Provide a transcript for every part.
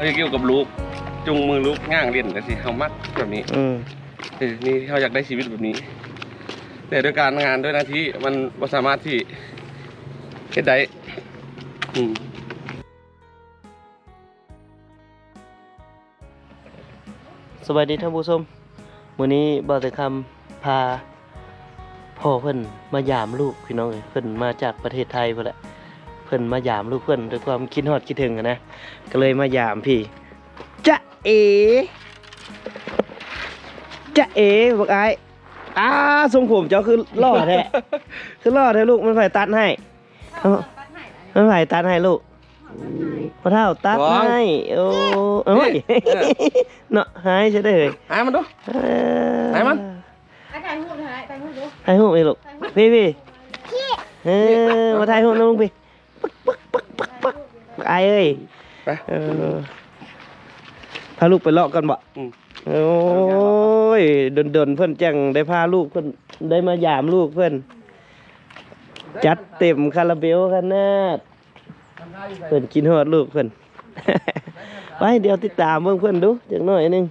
เอ้ยเกี่ยวกับลูกจุงมือลูกง่างเล่นกันสิเฮามักแบบนี้อืมเออนี่เขาอยากได้ชีวิตแบบนี้ แต่ด้วยการงานด้วยหน้าที่มันบ่สามารถที่เฮ็ดได้อืมสวัสดีท่านผู้ชมมื้อนี้บ่าวแต่คำพาพ่อเพิ่นมายามลูกพี่น้องเอ้ยเพิ่นมาจากประเทศไทยพุ่นแหละเพิ่นมายามลูกเพิ่นด้วยความคิดฮอดคิดถึงอะนะก็เลยมายามพี่จ๊ะเอจ๊ะเอบอกอ้ายอ้าทรงผมเจ้าคือหล่อแท้คือหล่อแท้ลูกมันไผตัดให้เอ้ามันไผตัดให้ลูกพ่อเฒ่าตัดให้โอ้เอ้ยเนาะหายใช่ได้เลยหามันดูไหนมันอะถ่ายรูปถ่ายถ่ายรูปดูถ่ายรูปเลยลูกพี่พี่เออมาถ่ายรูปนะลุงพี่ปึ๊กปึ๊กปึ๊กปึ๊กปึ๊ก ไอเอ้ยไป เออพาลูกไปเลาะกันบ่อืม โอ้ยดนๆเพื่อนจังได้พาลูกเพื่อนได้มายามลูกเพื่อนจัดเต็มคาราเบลขนาดเพื่อนกินฮอดลูกเพื่อน ไปเดี๋ยวติดตามเบิ่งเพื่อนดูจักหน่อยหนึง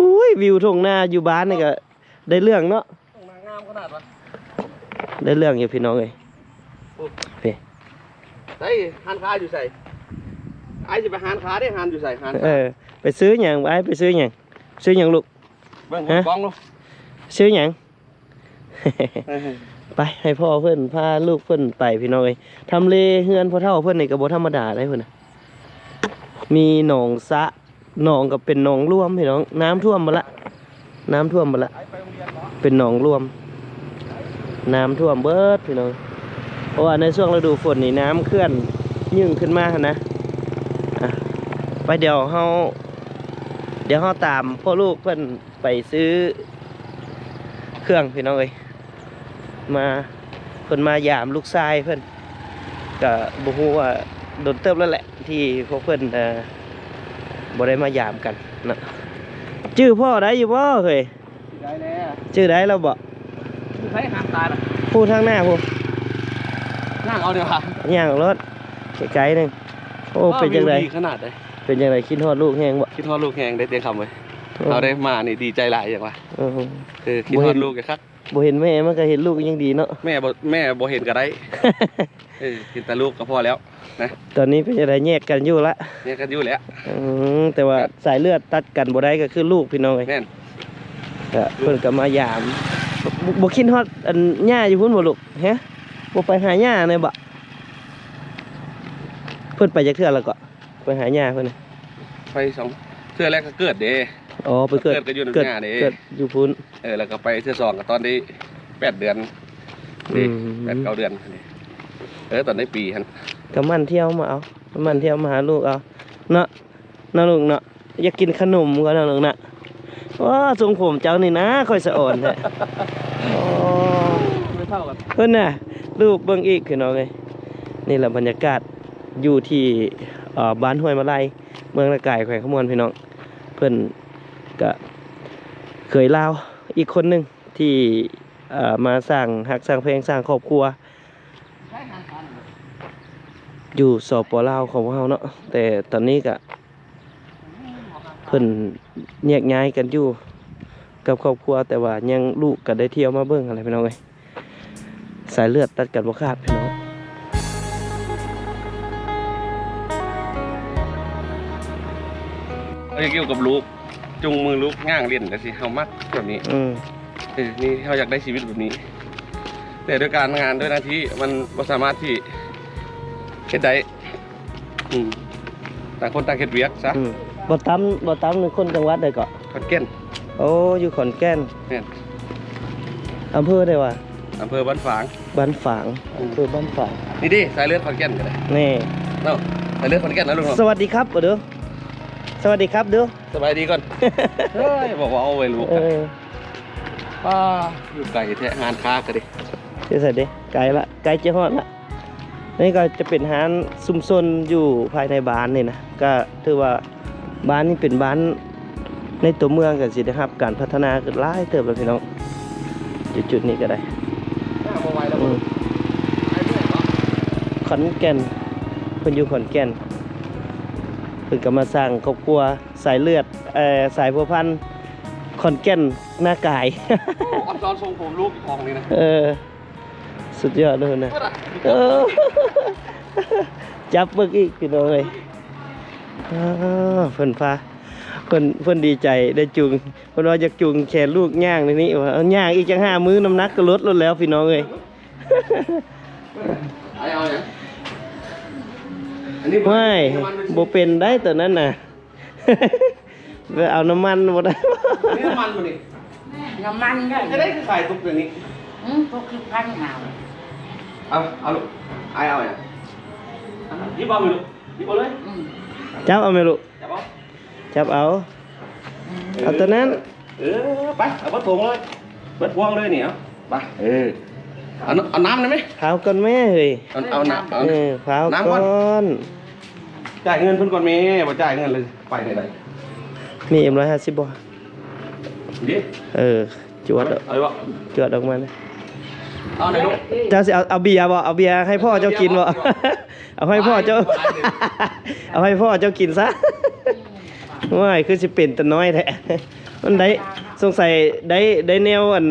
อุ้ยวิวทงหน้าอยู่บ้านนี่ก็ได้เรื่องเนาะ งามขนาดวะได้เรื่องอยู่พี่น้องเอ้ยใส่หันขาอยู่ใส่ไอ้สิไปหันขาได้หันอยู่ใส่หันเออไปซื้อหยังไปไปซื้อหยังซื้อหยังลูกเบิ่งฮะกล้องลูกซื้อหยังเออไปให้พ่อเพื่อนพาลูกเพื่อนไปพี่น้องเอ้ยทำเลเฮือนพ่อเท่าเพื่อนนี่ก็บ่ธรรมดาได้เพื่อนน่ะมีหนองสระหนองก็เป็นหนองรวมพี่น้องน้ำท่วมมาละ น้ำท่วมมาละ เป็นหนองรวม น้ำท่วมเบิดพี่น้อง เพราะว่าในช่วงฤดูฝนนี่น้ำเคลื่อนยิ่งขึ้นมาหั้นนะอะไปเดี๋ยวเฮาเดี๋ยวเฮาตามพ่อลูกเพื่อนไปซื้อเครื่องพี่น้องเอ้ยมาเพิ่นมายามลูกชายเพิ่นก็บ่ฮู้ว่าโดนเติบแล้วแหละ ที่พวกเพิ่นเอ่อบ่ได้มายามกันนะชื่อพ่อได้อยู่บ่เฮ้ยได้แน่ชื่อได้แล้วบ่ใช้หันตาละพูดทางหน้าพู ดนั่งเอาเดี๋ยวค่ะย่างรถไกลๆหนึงโอ้เป็นจังไดวิวดีขนาดเลยเป็นจังไดคิดฮอดลูกแฮงบ่คิดทอดลูกแหงได้เตียงคำเลยเราได้มานี่ดีใจหลายอย่างวะเออคือคิดทอดลูกกันครับบ่เห็นแม่มันก็เห็นลูกยังดีเนาะแม่บ่แม่บ่เห็นก็ได้เออเห็นแต่ลูกก็พอแล้วตอนนี้เป็นจังไดแยกกันอยู่ละเนี่ยกันอยู่แล้วอืมแต่ว่าสายเลือดตัดกันบ่ได้ก็คือลูกพี่น้องเอ้ยแม่นก็เพิ่นก็มายามบ่บ่คิดฮอดอันหญ้าอยู่พุ่นบ่ลูกฮะ บ่ไปหาหญ้าเลยบ่เพิ่นไปจักเทื่อแล้วก็ไปหาหญ้าเพิ่นน่ะไปสองเทื่อแรกก็เกิดเด้ อ๋อไปเกิดเกิดก็อยู่ในเกิดหญ้าเด้ เกิดอยู่พุ่นเออแล้วก็ไปเทื่อสองก็ตอนนี้แปดเดือนอืนี่มแปดเก้าเดือนนี่เออตอนนี้ปีฮันก็มันเที่ยวมาเอามันเที่ยวมาหาลูกเอาเนาะเนาะลูกเนาะอยากกินขนมก็เนาะลูกน่ะว้าทรงผมเจ้านี่นะค่อยสะอ่อนแท้อ๋อไม่เท่ากันเพิ่นน่ะ ลูกเบิ่งอีกคือน้องเอ้ยนี่แหละบรรยากาศอยู่ที่บ้านห้วยมะไลเมืองละไกายแขวงขมวนพี่น้องเพิ่อนก็เคยลาวอีกคนหนึ่งที่มาสร้างหักสร้างเพลงสร้างครอบครัว อยู่สอบปลาวของพวกเราเนาะแต่ตอนนี้ก็เพิ่นแยกย้ายกันอยู่กับครอบครัวแต่ว่ายังลูกก็ได้เที่ยวมาเบิ่งอะไรพี่น้องเอ้ย สายเลือดตัดกันบ่ขาดพี่น้องเอ้ยเกี่ยวกับลูกจุงมือลูกง่างเล่นกันสิเฮามักแบบนี้อืมเออนี่เขาอยากได้ชีวิตแบบนี้ แต่ด้วยการงานด้วยหน้าที่มันบ่สามารถที่เฮ็ดได้อืมต่างคนต่างเฮ็ดเวียกซะอืมบ่ตํบ่ตํนึงคนจังหวัดใดก็ขอนแก่นโอ้อยู่ขอนแก่นแม่นอำเภอได้ว่า อำเภอบ้านฝาง บ้านฝางอำเภอบ้านฝาง นี่ดิสายเลือดขอนแก่นกันเลยนี่ เนาะสายเลือดขอนแก่นนะลุงเนาะสวัสดีครับบ่เด้อสวัสดีครับเด้อสบายดีก่อน เฮ้ยบอกว่าเอาไว้ลูกเออป้าอยู่ไกลแท้งานค้ากันดิเดี๋ยวใส่เด้ไกลละไกลจะฮอดละนี่ก็จะเป็นร้านซุมซนอยู่ภายในบ้านนี่นะก็ถือว่าบ้านนี้เป็นบ้านในตัวเมืองก็สิได้รับ การพัฒนาขึ้นหลายเติบแล้วพี่น้องอยู่จุดนี้ก็ได้ หน้าบ่ไหวแล้ว อืม ไปเรื่ อยเนาะขอนแก่นเพิ่นอยู่ขอนแก่นเพิ่นพิ่นก็มาสร้างครอบครัวสายเลือดเอ่อสายพัวพันธุ์ขอนแก่นหน้ากาย อับจอนทรงผมลูกออกนี่นะเออ สุดยอดเลยนะเออจับเบิกอีกพี่น้องเลยอ้าวเพิ่นพาเพิ่นเพิ่นดีใจได้จูงเพิ่นว่าอยากจูงแขนลูกย่างในนี้ว่าเอาย่างอีกจังห้ามื้อน้ำหนักก็ลดลงแล้วพี่น้องเอ้ยไอ้เอาเนี่ยอันนี้ ไม่บ่เป็นได้ตัวนั้นน่ะไปเอาน้ำมันบ่ได้อันนี้น้ำมันมันนี่น้ำมันก็จะได้ขายตุกอย่างนี้อืมพวกคือพันหาวเอาเอาลูกไอ้เอาเนี่ยหยิบเอาไปลูกหยิบเอาเลยอืมจับเอาไหมลูกจับเอาจับเอาเอาตัวนั้นเออไปเอาเบัดถุงเลยเบัดพวงเลยเนี่ยเอาไปเออ เอาน้ำเอาน้ำได้ไหมพาวก่อนแม่เฮ้ยเอาเอาน้ำเอา เออพาวน้ำก่ก่อนอนจ่ายเงินเพิ่นก่อนแม่บ่จ่ายเงินเลยไปไหนไหนมีเอ็มร้อยห้าสิบบ่ดิเออ จวดออกเอาบ่จวดออกมานะเอาไหนลูก เจ้าสิเอาเอาเบียร์บ่เอาเบียร์ให้พ่อเจ้ากินบ่ เอาให้พ่อเจ้า เอาให้พ่อเจ้ากินซะว่ายคือสิเป็นแต่น้อยแท้มันได้สงสัยได้ได้แนวอัน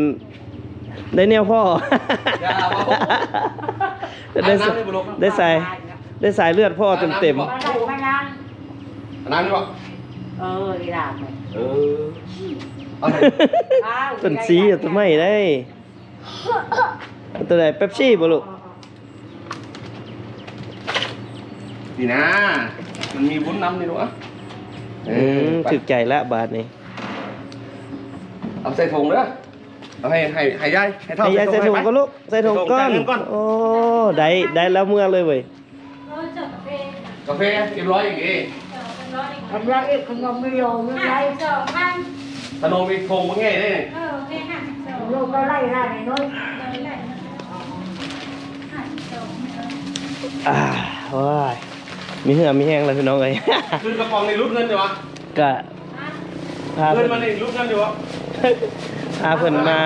ได้แนวพ่อ อย่าเอาได้สน้ำนี่บ่ลูกได้ใส่ได้สายเลือดพ่อเต็มเต็มมาได้มายังเอาน้ำนี่บ่เออดีลาบเลยเออเอาไหนอ้าวต้นสีเอาตัวไม่ได้เอาตัวไหนเป๊ปซี่บ่ลูกนี่นะ มันมีวุ้นน้ำนี่ลูกอะเออือมไปถึกใจละบาทนี้เอาใส่ถุงเด้อ เอาให้ให้ให้ยายให้เท่าให้ยายใส่ถุงไปก็ลูกใส่ถุงก้อนใส่ถุงจ่ายเงินก่อนโอ้ได้ได้แล้วเมื่อเลยเว้ยกาแฟเรียบร้อยอย่างงี้ทำไรอีกขนมไม่ลงไม่ไรสองพันขนมอีกทงมาง่ายได้ไงเออโอเคห้าสิบสองลูกก็ไล่ไล่ในน้อยเลยแหละห้าสิบสองอ่าว้ายมีเหือมีแห้งแล้วพี่น้องเอ้ยคืนกระป๋องในรุดเงินดีวะก็พาเงิเพิ่นนมาในรุดเงินดีวะ พาเพิ่นมา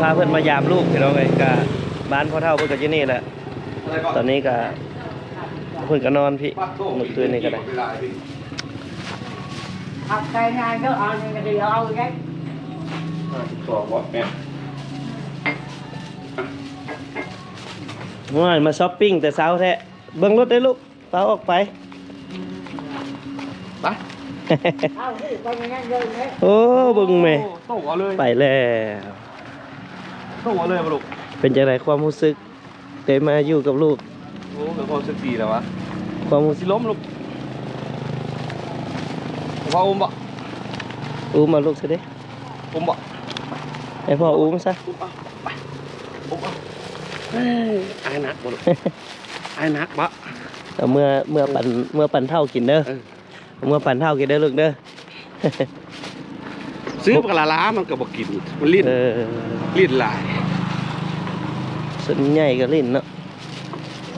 พาเพิ่นมายามลูกพี่น้องเอ้ยก็บ้านพ่อเฒ่าเพิ่นก็อยู่นี่แหละอะไรก่อนตอนนี้ก็เพิ่นก็นอนพี่ปัดโต้เมื่อคืนนี้ก็ได้เวลาพี่เอาไปงานก็เอาในกระดิ่งเอาได้ห้าสิบสองวะแม่ว่ามาช้อปปิ้งแต่เช้าแท้เบิ่งรถได้ลูกเช้าออกไปไป โอ้เบิ่งแม่โต้เอาเลยไปแล้วโต้เอาเลยมาลูกเป็นจังไดความรู้สึกได้มาอยู่กับลูกโอ้เดี๋ยวพอสักทีแล้ววะความรู้สึสิกล้มลูกพ่ออุ้มบ่อู้มาลูกซะเด้อุ้มบ่ให้พ่ออู้มซะอุ้มเอาไปอุ้มเอาเฮ้ยไอ้นักบ่ลูกไอ้นักบ่เอาเมื่อเมื่อปันเมื่อปันเท่ากินเด้อ เออเมื่อปันเท่ากินเด้อลูกเด้อ ซื้อปลาล้ามันก็บ่กิน มันลิ้นเออลิ้นหลายส่วนใหญ่ก็ลิ้นเนาะ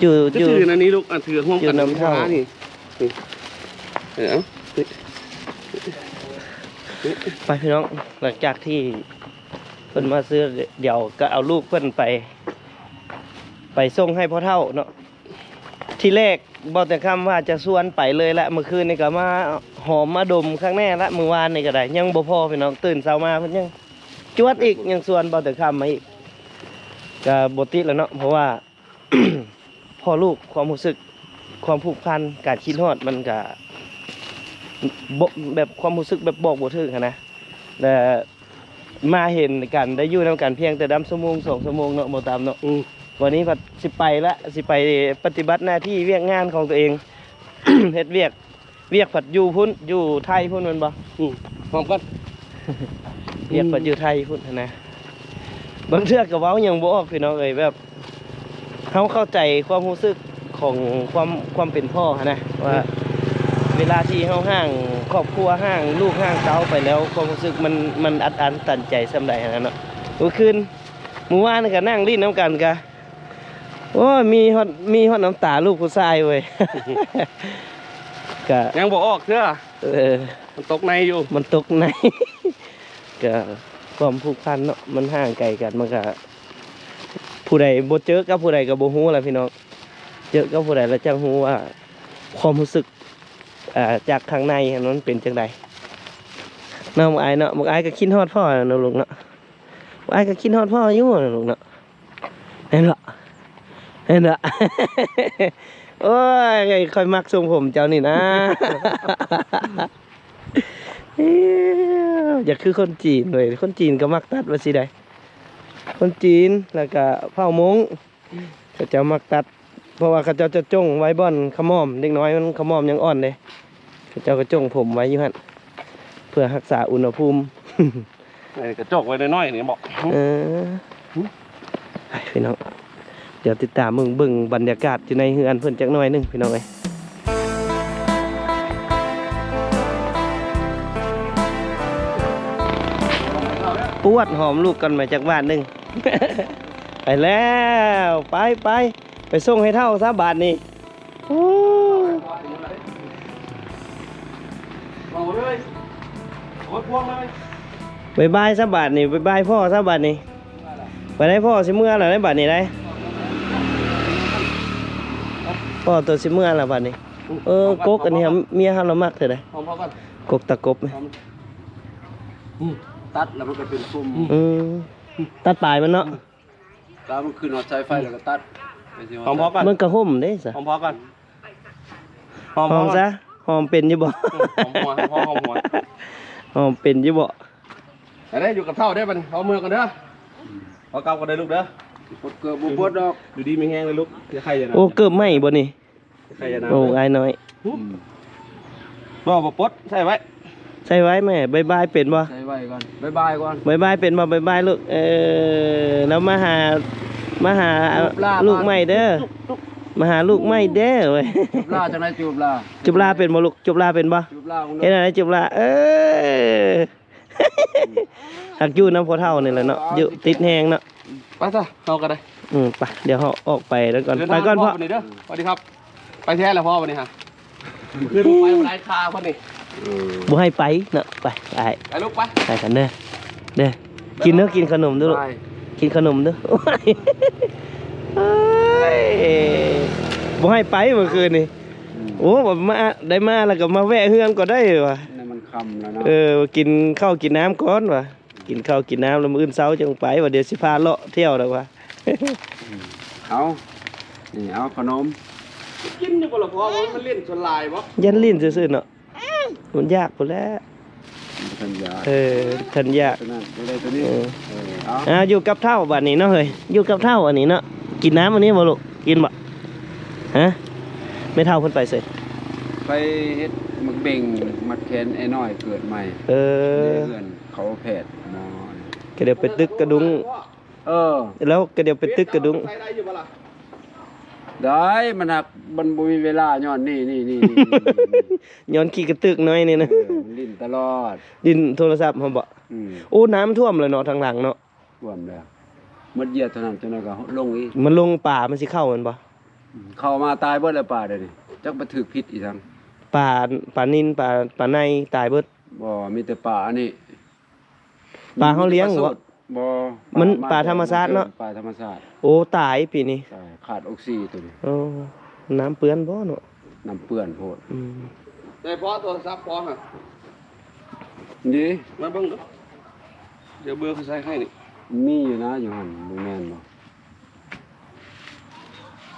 อยู่ก็อยู่ ถืออันนี้ลูกอันถือห่วงอยู่กันน้ำเท่านี่นี่เออเอาไปพี่น้องหลังจากที่เพิ่นมาซื้อเดี๋ยวก็เอาลูกเพิ่นไป ไปส่งให้พ่อเท่าเนาะ ที่แรกบอกแต่คำว่าจะชวนไปเลยละเมื่อคืนนี่ก็มาหอมมาดมข้างแน่ละเมื่อวานนี่ก็ได้ ยังบ่พอพี่น้องตื่นเช้ามาเพิ่นยังจวดอีกยังชวนบอกแต่คำมาอีกก็บติดแล้วเนาะเพราะว่าพ่อลูกความรู้สึกความผูกพันการคิดฮอดมันก็แบบความรู้สึกแบบบอกบ่ถึงนะแต่มาเห็นกันได้อยู่นํกันเพียงแต่ดำชั่วโมงสองชั่วโมงเนาะบ่ตามเนาะอื วันนี้พัดสิไปละสิไปปฏิบัติหน้าที่เวียกงานของตัวเอง เฮ็ดเวียก เวียกผัดอยู่พุ่นอยู่ไทยพุ่นแมันบ่อืมพร้อมกันเวียกผัดอยู่ไทยพุ่นหั้นนะบางเทื่อก็เว้าหยังบ่ออกพี่น้องเอ้ยแบบเฮาเข้าใจความรู้สึกของความความเป็นพ่อหั้นนะว่าเวลาที่เฮาห่างครอบครัวห่างลูกห่างเต้าไปแล้วความรู้สึกมันมันอัดอั้นตันใจส่ำใดหั้นนะเนาะเมื่อคืนเมื่อวานนี่ก็นั่งลิ้นน้ำกันกะ โอ้ยมีฮอดมีฮอดน้ำตาลูกผู้ชายเว้ย ก็ยังบ่ออกเถอะเออ มันตกในอยู่ มันตกใน ก็ความผูกพันเนาะมันห่างไกลกันมันก็ผู้ใดบ่เจอกับผู้ใดก็บ่ฮู้แหละพี่น้องเจอกับผู้ใดแล้วจังฮู้ว่า ความรู้สึกอ่าจากข้างในอันนั้นเป็นจังไดเนาะหมกอายเนาะหมกอายก็คิดฮอดพ่อเนาะลูกเนาะหมกอายก็คิดฮอดพ่ออยู่เนาะลูกเนาะเห็นบ่ เห็นบ่โอ้ยค่อยมักทรงผมเจ้านี่นะเอ้ยอยากคือคนจีนเลยคนจีนก็มักตัดว่าสิได้คนจีนแล้วก็เผ่ามงเขาเจะมักตัด เพราะว่าเขาเจ้าจะจ้งไว้บ่อนขมอมเด็กน้อยมันขมอมยังอ่อนเลยเขาเจ้าก็จ้งผมไว้อยู่หั่นเพื่อรักษาอุณหภูมิไอ้กระจกไว้น้อยๆนี่บอกเออไปพี่น้องเดี๋ยวติดตามมึงเบิ่งบรรยากาศอยู่ในเฮือนเพิ่อนจักหน่อยหนึงพี่น้องเอ้ยปวดหอมลูกกันมาจากบ้านหนึง ไปแล้ว ไปไปไปส่งให้เท่าซะบาทนี่บายบายซะบาทนี่บายบายพ่อซะบาทนี่ไปได้พ่อสิเมื่อแล้วได้บาทนี่ได้ พ่อตัวสิเมื่อแล้วบาทนี่เออกกอันนี้ครับเมียเฮาเรามักเถอะได้พร้อมพร้อมกันกกตะกบนี่ตัดแล้วมันก็เป็นฟุ่มอืมตัดปลายมันเนาะแล้วมันขึ้นหอดสายไฟแล้วก็ตัดไปสิพร้อมพร้อมกันมันก็ห่มเด้ซะพร้อมพร้อมกันพร้อมหอมๆกันซะหอมเป็นอยู่บ่หอมหัวหอมหัวหอมหัวหอมเป็นอยู่บ่แต่ได้อยู่กับเท่าได้บัดนเอามือกันเด้อเอาเกากันได้ลูกเด้อ ปวดเกือบบ่ปวดดอกอยู่ดีไม่แห้งเลยลูกจะใครจะนะโอ้เกือบไหม้บ่นี่ใครจะนะโอ้อายน้อยบ่บ่ปลดใช่ไว้ใส่ไว้แม่บายบายเป็นบ่ใส่ไว้ก่อนบ๊ายบายก่อนบายบายเป็นบ่บายบายลูกเออแล้วมาหามาหาจูบลาลูกใหม่เด้อมาหาลูกใหม่เด้อเว้ยจูบลาจังได๋จูบลาจุบลาเป็นบ่ลูกจุบลาเป็นบ่จูบลาของเฮ็ดอะไรจุบลาเออ หักอยู่น้ำพอเท่านี่แหละเนาะอยู่ติดแหงเนาะไปซะเอากันได้อืมไปเดี๋ยวเฮาออกไปแล้วก่อนเดิไปก่อนพ่อวันนี้เด้อสวัสดีครับ ไปแท้แล้วพ่อวันนี้ฮะคือไปวันไหนคาพ่อนี่บ่ให้ไปเนาะไปไปไปลูกไปไปกันเด้อเด้อกินเด้อกินขนมเด้อลูกไปกินขนมเด้อโอ้ยเอ้ยบ่ให้ไปเมื่อคืนนี่โอ้แบบมาได้มาแล้วก็มาแวะเฮือนก็ได้ว่ะนี่มัน ค่ำแล้วเนาะเออกินข้าวกินน้ำก่อนว่ะกินข้าวกินน้ำแล้วมื้ออื่นเช้าจังไปว่าเดี๋ยวสิพาเลาะเที่ยวแล้วว่ะเอานี่เอาขนมกินอยู่บ่ล่ะพ่อมันเล่นส่วนลายบ่ยันลิ้นซื่อๆเนาะมันยากพุ่นแหล้วสัญญาเออทันยากตัวนั้นตัวใดตัวนี้เออเออเอาอ่าอยู่กับเท่าบัดนี้เนาะเฮ้ยอยู่กับเท่าอันนี้เนาะกินน้ำอันนี้บ่ลูกกินบ่ฮะไม่เท่าเพิ่นไปเสร็จ ไปเฮ็ดหมึกเบ่งมัดแขนไอ้น้อยเกิดใหม่เออเพื่อนเขาแพทย์หมอก็เดี๋ยวไปตึกกระดุงเออ แล้วก็เดี๋ยวไปตึกกระดุงใส่ได้อยู่บ่ล่ะได้มันหักมันบ่มีเวลาย้อนนี่นี่นี่นี่ย้อนขี่กระตึกหน้อยนี่นะเออมันลิ้นตลอด ดินโทรศัพท์เฮาบ่อืมโอ้น้ำท่วมเลยเนาะทางหลังเนาะท่วมแล้วหมดเหยียดเท่านั้นจนนั้นก็ลงอีกมันลงป่ามันสิเข้ามันบ่เข้ามาตายเบิดแล้วป่าเดี๋ยวนี้จักไปถึกพิษอีกทั้ง ป่าป่านินป่าป่าในตายเบิดบ่มีแต่ป่าอันนี้ป่าเขาเลี้ยงบ่บ่มันป่าธรรมชาติเนาะป่าธรรมชาติโอ้ตายปีนี้ตายขาดออกซิตัวนี้โอ้น้ำเปื้อนบ่เนาะน้ำเปื้อนโพดอืมได้พ่อโทรศัพท์พ่อฮะนี่มาเบิ่งดูเดี๋ยวเบอร์เขาใส่ให้นี่มีอยู่นะอยู่หั่นบ่แม่นบ่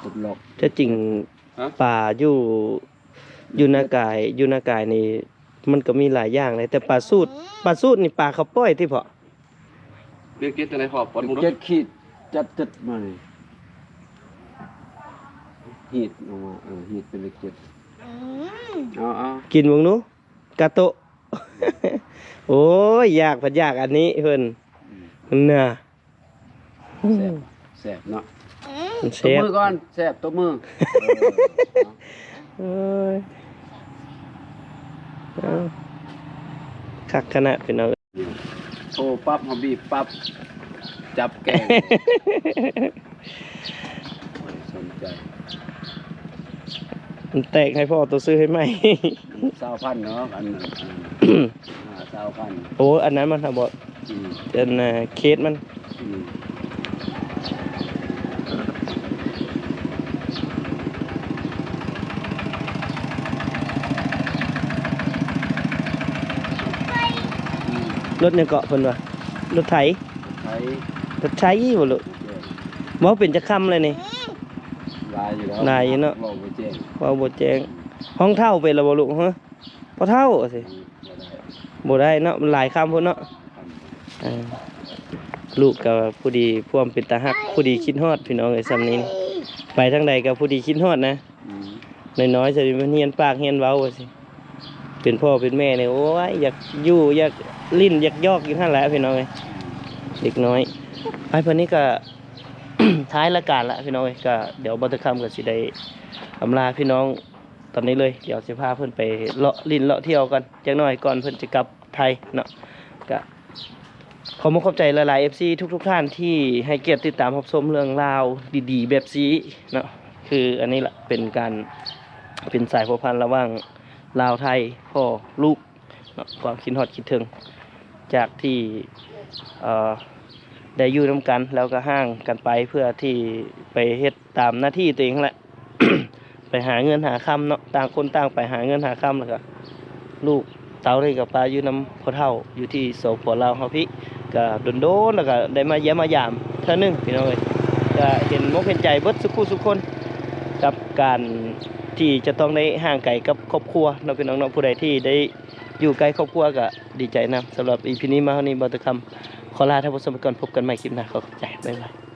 กดล็อกแต่จริงฮะป่าอยู่ อยู่นากายอยู่นากายนี่มันก็มีหลายอย่างเลยแต่ป่าสูตรป่าสูตรนี่ป่าเขาปล่อยที่เพาะเรียกเจ็ดจังไดพ่อปลดมึงดูเจ็ดขีดจัดจัดมานี่หีดออกมาเออหีดเป็นเลขเจ็ดเอาเอากินเบิ่งหนูกาโตะ โอ้ยยากพัดยากอันนี้เพิ่นน่ะแสบแสบเนาะมันตบเสียบมือก่อนแสบตบมือ เอ้ยเอาคักขนาดเป็นเอาโทรปั๊บมาบีบปั๊บ จับแกงสนใจมันแตกให้พ่อตัวซื้อให้ไหมสาวพันเนาะอันนั้นอันนั้นอ่าสาวพันโอ้ อันนั้นมันทำบออืมเป็นน่ะเคสมัน รถเนี่ยเกาะเพิ่นว่ารถไถใช้รถไถบ่ลูกบ่เป็นจะค่ำเลยนี่ ลายอยู่แล้วลายอยู่เนาะบอกไปแจ้งว่าบ่แจ้งห้องเท่าเป็นแล้วบ่ลูกฮะบ่เท่าสิบ่ได้เนาะมันหลายคำพุ่นเนาะอ่าลูกก็ผู้ดีพ่วามเป็นตาฮัก ผู้ดีคิดฮอดพี่น้องไอ้ซ้ำนี้นี่ไปทางใดก็ผู้ดีคิดฮอดนะ อืมน้อยๆจะมันเฮียนปากเฮียนเว้าว่าสิ เป็นพ่อเป็นแม่เนี่ยโอ้ยอยากยู่อยากลิ้นอยากยอกอยู่ท่านแหละพี่น้องเอ้ยเด็กน้อยไปเพิ่นนี้ก็ท้ายละการละพี่น้องเอ้ยก็เดี๋ยวบัตรคำก็สิได้อำลาพี่น้องตอนนี้เลยเดี๋ยวสิพาเพิ่อนไปเลาะลิ้นเลาะเที่ยวกันจักหน่อยก่อนเพิ่อนจะกลับไทยเนาะก็ขอมาขอบใจหลายๆ FC ทุก ๆ ท่านที่ให้เกียรติติดตามรับชมเรื่องราวดีๆ แบบซีเนาะคืออันนี้แหละเป็นการเป็นสายพัวพันธุ์ระหว่าง ลาวไทยพ่อลูกความคิดฮอดคิดถึง จากที่ได้อยู่น้ำกัน แล้วก็ห้างกันไปเพื่อที่ไปเฮ็ดตามหน้าที่ตัวเองแหละ ไปหาเงินหาคำเนาะต่างคนต่างไปหาเงินหาคำแล้วก็ลูกเตาเลยกับปลาอยู่น้ำพอเท่าอยู่ที่โสพลาวเฮาพี่ก็โดนแล้วก็ได้มาเยี่ยมมายามเท่านึงพี่น้องเอ้ยก็เห็นมกเห็นใจเบิดสุขุสุกคนกับการ ที่จะต้องได้ห่างไกลกับครอบครัวเราะพี่น้องๆผู้ใดที่ได้อยู่ใกล้ครอบครัวก็ดีใจนะสำหรับอีพีนี้มาเท่านี้บอตคำขอลาท่านผู้ชมไปก่อนพบกันใหม่คลิปหน้าขอบใจบ๊ายบาย